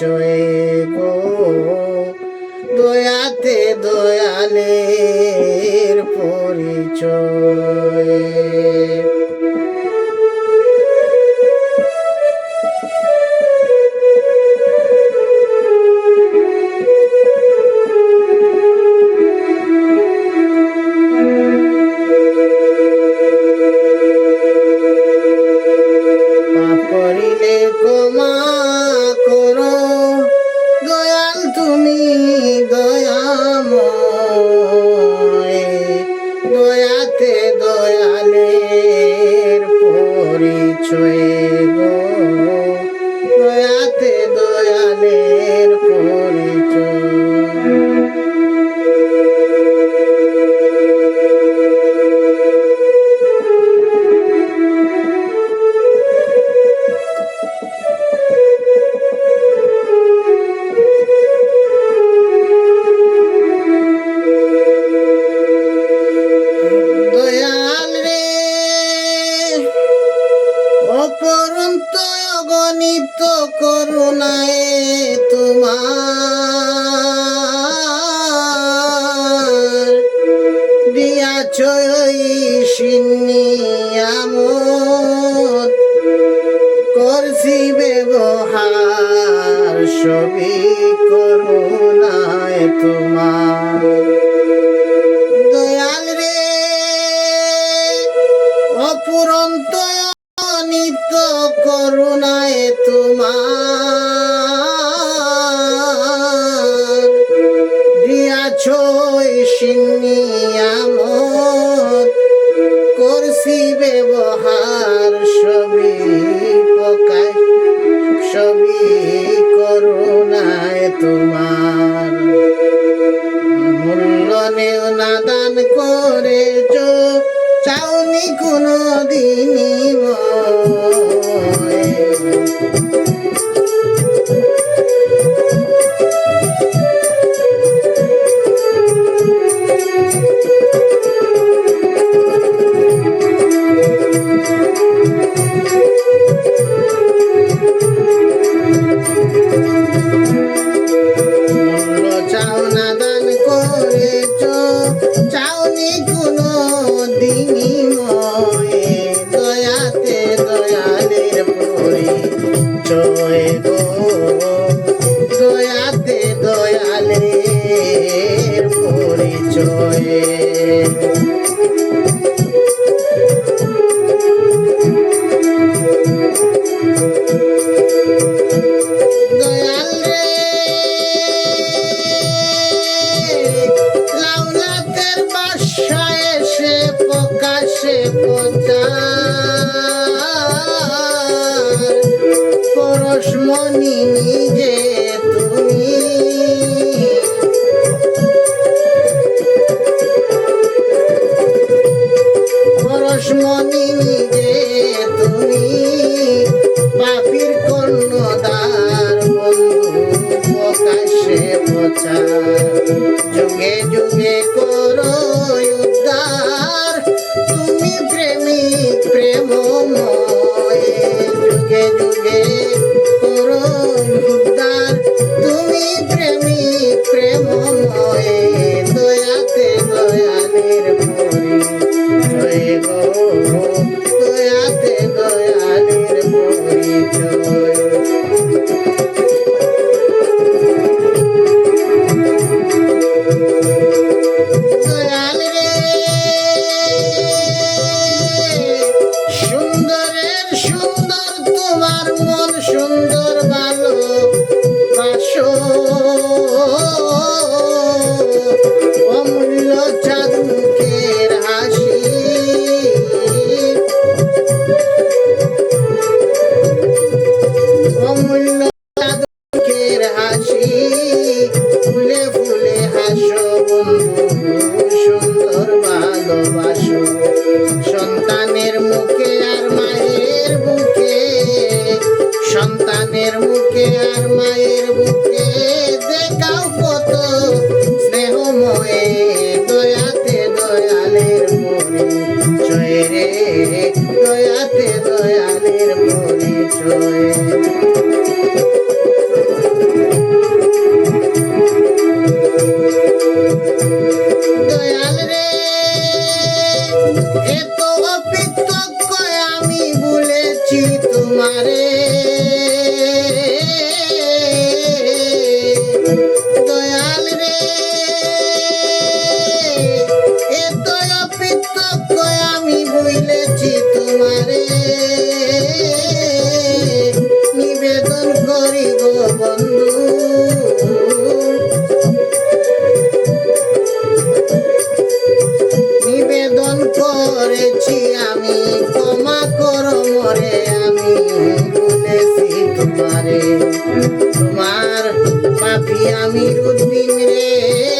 ছয়ে গো দয়াতে দয়ালের পরিচয়। amor. সবই করুণায় তোমার মনি নিজে আমার মায়ের বুকে করি গো বন্ধু। নিবেদন করেছি আমি, ক্ষমা করো মরে আমি, বলেছি তোমারে। তোমার পাপি আমি রুদ্দিন রে।